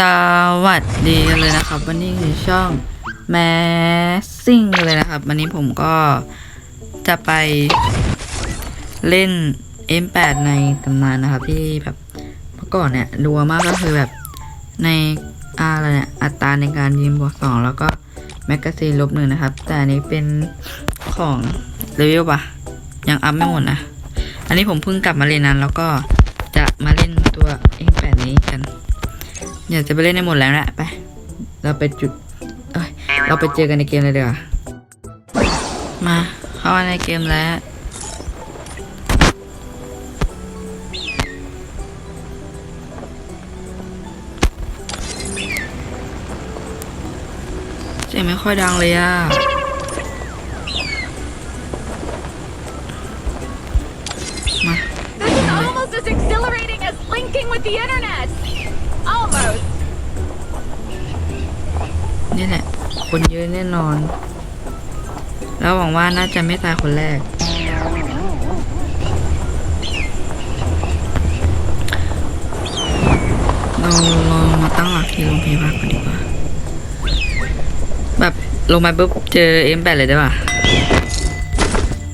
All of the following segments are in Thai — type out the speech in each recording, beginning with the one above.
สวัสดีกันเลยนะครับ วันนี้คือช่องแมสซิ่งเลยนะครับ วันนี้ผมก็จะไปเล่น M8 ในตำนานนะครับ ที่แบบเมื่อก่อนเนี่ยดัวมากก็คือแบบในอะไรเนี่ยอัตราในการยิงบวกสองแล้วก็แมกกาซีนลบหนึ่งนะครับ แต่อันนี้เป็นของเลเวลปะยังอัพไม่หมดนะ อันนี้ผมเพิ่งกลับมาเล่นนั้นแล้วก็จะมาเล่นตัว M8 นี้กัน อยากจะไปเล่นในหมดแล้วนะไปเราไปจุดเอ้ยเราไปเจอกันในเกมเลยเดี๋ยวามาเข้ามาในเกมแล้วเสียงไม่ค่อยดังเลยอะมา This is almost as exhilarating as linking with the internet. Almost. นี่แหละ คนเยอะแน่นอน แล้วหวังว่าน่าจะไม่ตายคนแรก เราลองมาตั้งหลักที่โรงพยาบาลก่อนดีกว่า แบบลงมาปุ๊บเจอเอ็มแปดเลยได้ป่ะ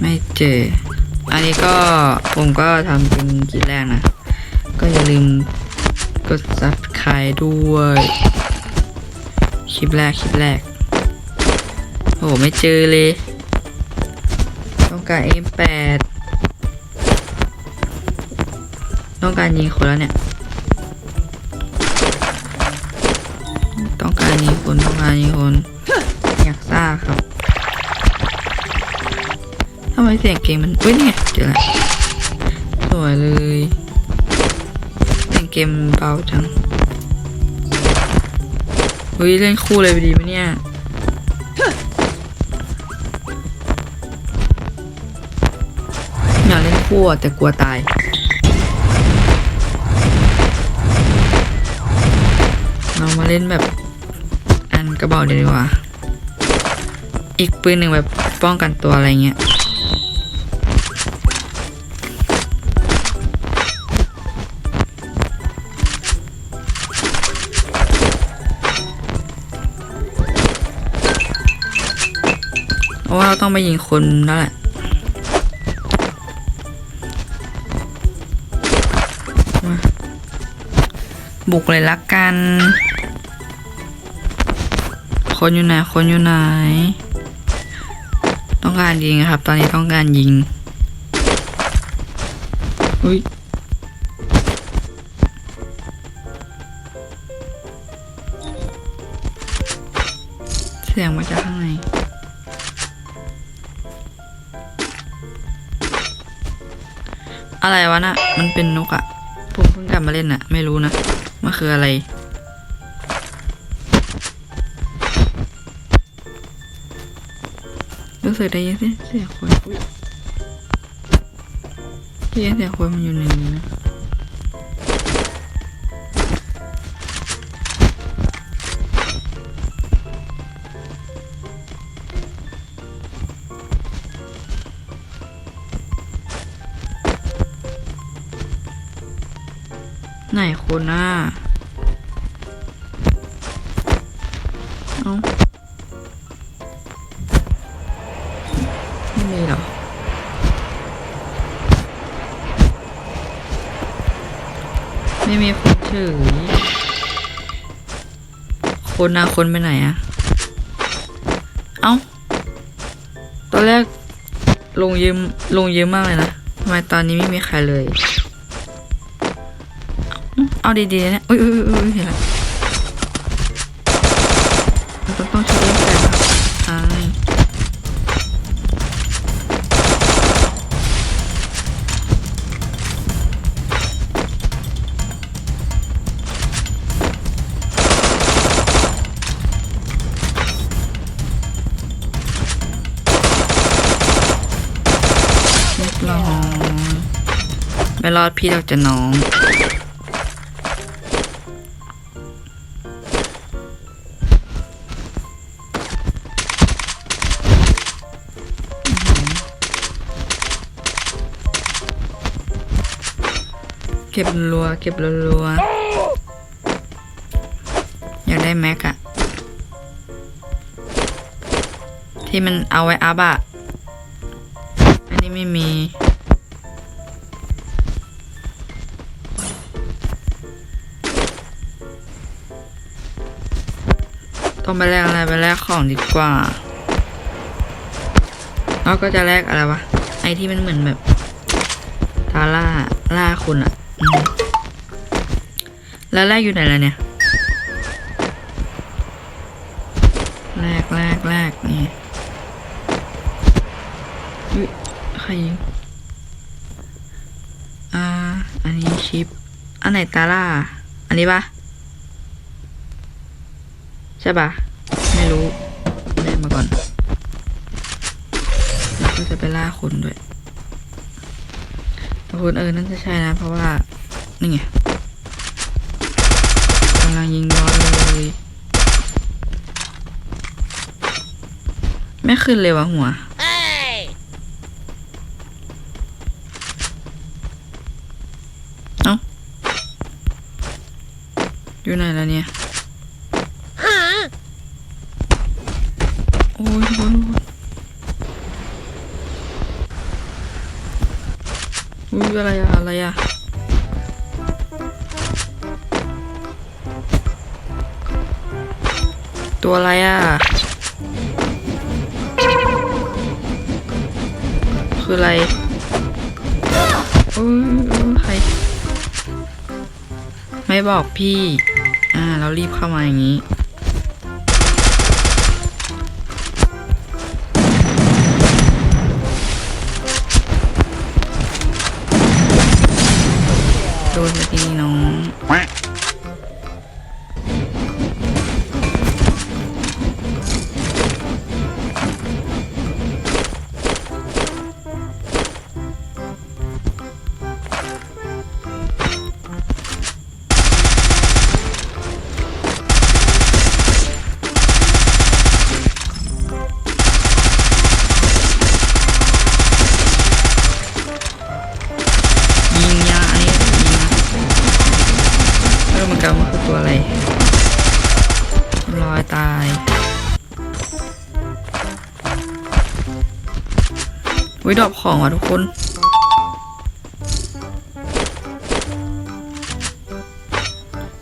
ไม่เจอ อันนี้ก็ผมก็ทำเป็นคลิปแรกนะ ก็อย่าลืม กด subscribe ด้วย คลิปแรก คลิปแรก โอ้ไม่เจอเลย ต้องการ M8 ต้องการยิงคนแล้วเนี่ย ต้องการยิงคน ต้องการยิงคน อยากซ่าครับทำไมเสียงเกมมันเว้ยนี่ไงเจอแล้วสวยเลย เกมเบาจังเฮ้ยเล่นคู่เลยดีไหมเนี่ยอยากเล่นคู่แต่กลัวตายเรามาเล่นแบบอันกระบอกดีกว่า อีกปืนหนึ่งแบบป้องกันตัวอะไรเงี้ย ราะว่าเราต้องไปยิงคนแล้วแหละมาบุกเลยละกัน คนอยู่ไหน คนอยู่ไหน ต้องการยิงครับ ตอนนี้ต้องการยิง อุ้ยเสียงมาจาก วะนอะไรวะน่ะมันเป็นนกอะผมเพิ่งกลับมาเล่นอะไม่รู้นะมันคืออะไร รู้สึกได้ยินเสียงเสียคุยได้ยินเสียงคนมันอยู่ในนี้นะ ไหนคนน่ะเอ้าไม่มีหรอ ไม่มีคนเฉยคนนะคนไปไหนอะเอ้า ตอนแรกลงยืมลงยืมมากเลยนะทำไมตอนนี้ไม่มีใครเลย เอาดีๆนะอุ้ยอุ้ยอุ้ยอุ้ยเห็นแล้วเราต้องต้องช่วยเล่นแต่ใช่เรียบร้อยไม่รอดพี่เราจะน้อง ก็บรัวเก็บรัวๆได้แม็กอะที่มันเอาไว้อัพอะอันนี้ไม่มีต้องไปแลกอะไรไปแลกของดีกว่าแล้วก็จะแลกอะไรวะไอที่มันเหมือนแบบทาร่าล่าคุณอะ แล้วแลกอยู่ไหนล่ะเนี่ยแลกแลกแลกนี่อุ๊ยใครยิงอ่า อันนี้ชิป อันไหนตาล่า อันนี้ปะใช่ปะไม่รู้แลกมาก่อน แล้วก็จะไปล่าคนด้วยแต่คนเออนั่นจะใช่นะ เพราะว่า นี่ไงกำลังยิงบอสเลยไม่ขึ้นเลยวะหัวเอ้าอยู่ไหนล้วเนี่ยโอ้ยโอ้ยโอ้ยอุ้ยอะไรอะอะไรอะ ตัวอะไรอะ คืออะไรอ้ยโอ้ยใคร ไม่บอกพี่ อ่า เรารีบเข้ามาอย่างนี้ โดนไปทีน วิดรอปของว่ะทุกคน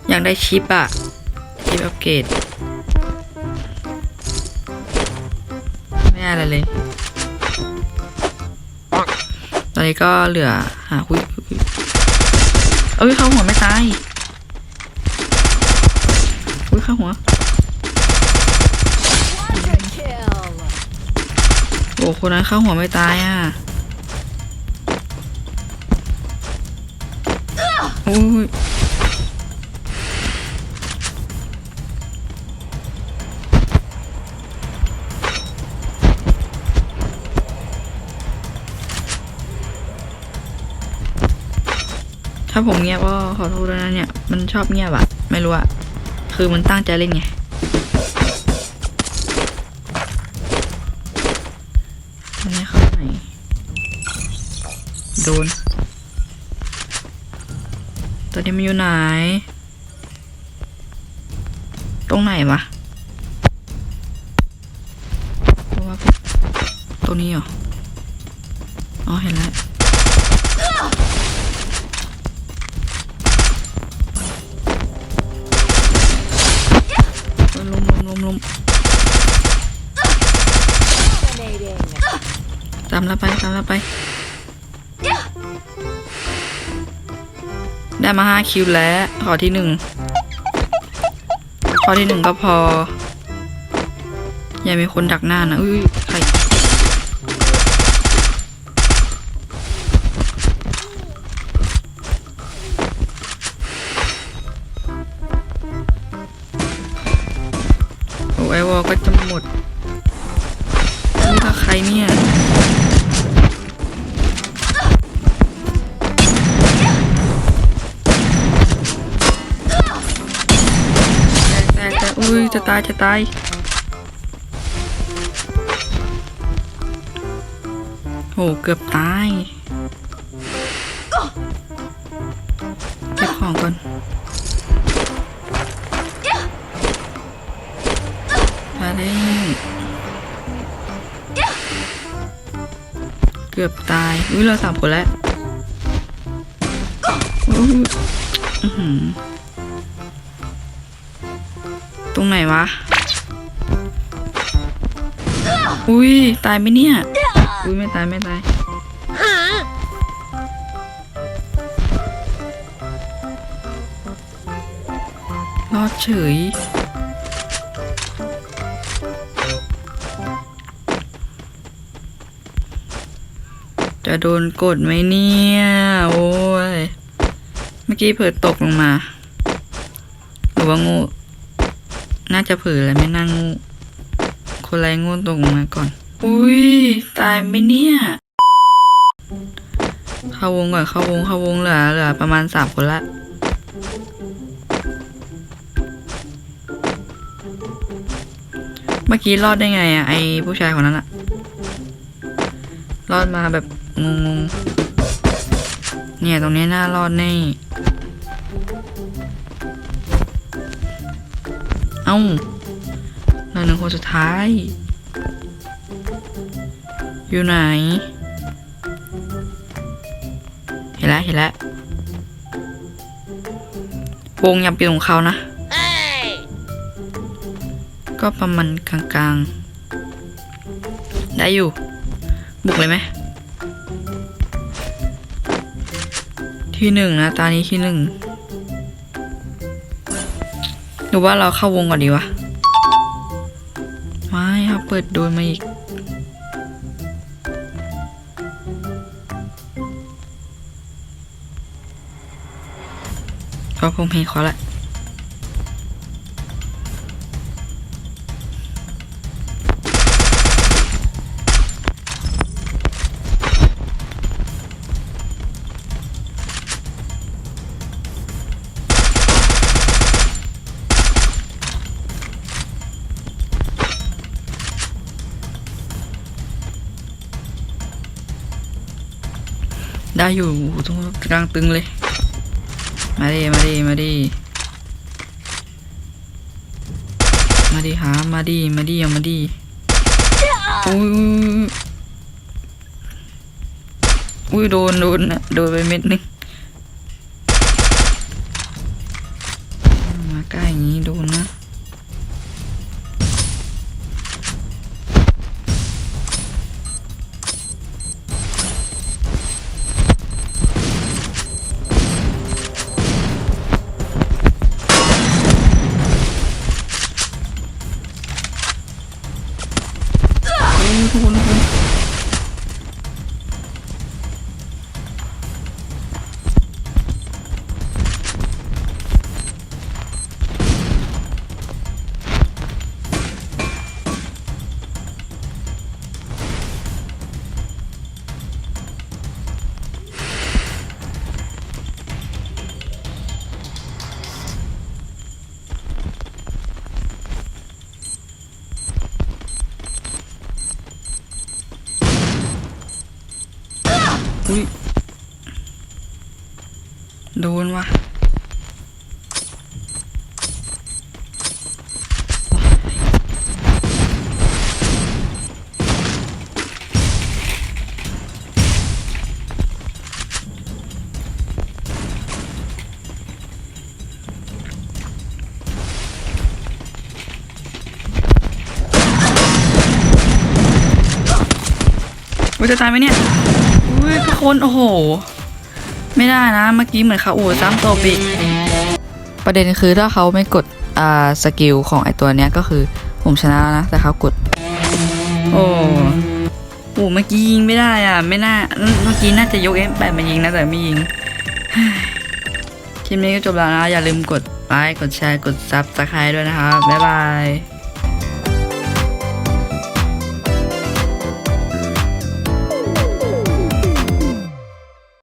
อยากได้ชิปอะชิปอัปเกรดไม่อะไรเลย ตอนนี้ก็เหลือหาคุยคุยเอ้ยเข้าหัวไม่ตายอุ้ยเข้าหัว คนนั้นเข้าหัวไม่ตายอะอุ้ยถ้าผมเงียบก็ขอโทษด้วยนะเนี่ย มันชอบเงียบอะไม่รู้อะคือมันตั้งใจเล่นไง ตอนนี้เข้าไหน โดนตอนนี้มันอยู่ไหน ตรงไหนวะเพราะว่าตรงนี้เหรอ อ๋อ เห็นแล้วลมลมลมลม ตามเราไปตามเราไป ได้มาห้าคิวแล้ว ขอที่หนึ่งขอที่หนึ่งก็พอ อย่ามีคนดักหน้านะอุ้ย จะตายจะตายโหเกือบตายเก็บของก่อนเล่นเกือบตายอุ้ยเราสามคนแล้วอือ ตรงไหนวะ อุ้ยตายไหมเนี่ย อุ้ยไม่ตายไม่ตายรอดเฉยจะโดนกดไหมเนี่ย โอ้ย เมื่อกี้เผลอตกลงมา หรือว่างู น่าจะเผลอแล้วไม่น่างูคนไรงูตกลงมาก่อน อุ้ยตายไหมเนี่ย เข้าวงก่อนเข้าวงเข้าวงเหลือเหลือประมาณสามคนละเมื่อกี้รอดได้ไงอะไอผู้ชายคนนั้นอะรอดมาแบบงงๆเนี่ยตรงนี้น่ารอดแน่ เอ้าเราหนึ่งคนสุดท้าย อยู่ไหน เห็นแล้วเห็นแล้ววงยับปีของเขานะ ก็ประมาณกลางๆ ได้อยู่ บุกเลยไหม ที่หนึ่งนะ ตานี้ที่หนึ่งห รือว่าเราเข้าวงก่อนดีวะ ไม่ครับเปิดโดนมาอีก ก็คงเพลงเขาแหละ ได้อยู่โอ้โหตรงกลางตึงเลย มาดิมาดิมาดิมาดิหามาดิมาดิเอามาดิอุ้ยอุ้ยโดนโดนนะโดนไปเม็ดนึง จะตายไหมเนี่ยอุ้ยทุกคนโอ้โห ไม่ได้นะเมื่อกี้เหมือนเขาอู่ซ้ำตัวบิประเด็นคือถ้าเขาไม่กดอ่าสกิลของไอตัวเนี้ยก็คือผมชนะแล้วนะ แต่เขากด โอ้โหเมื่อกี้ยิงไม่ได้อะ ไม่น่าเมื่อกี้น่าจะยกเอ็มแปดมายิงนะแต่ไม่ยิงคลิปนี้ก็จบแล้วนะ อย่าลืมกดไลค์กดแชร์กดซับสไครต์ด้วยนะครับ บ๊ายบาย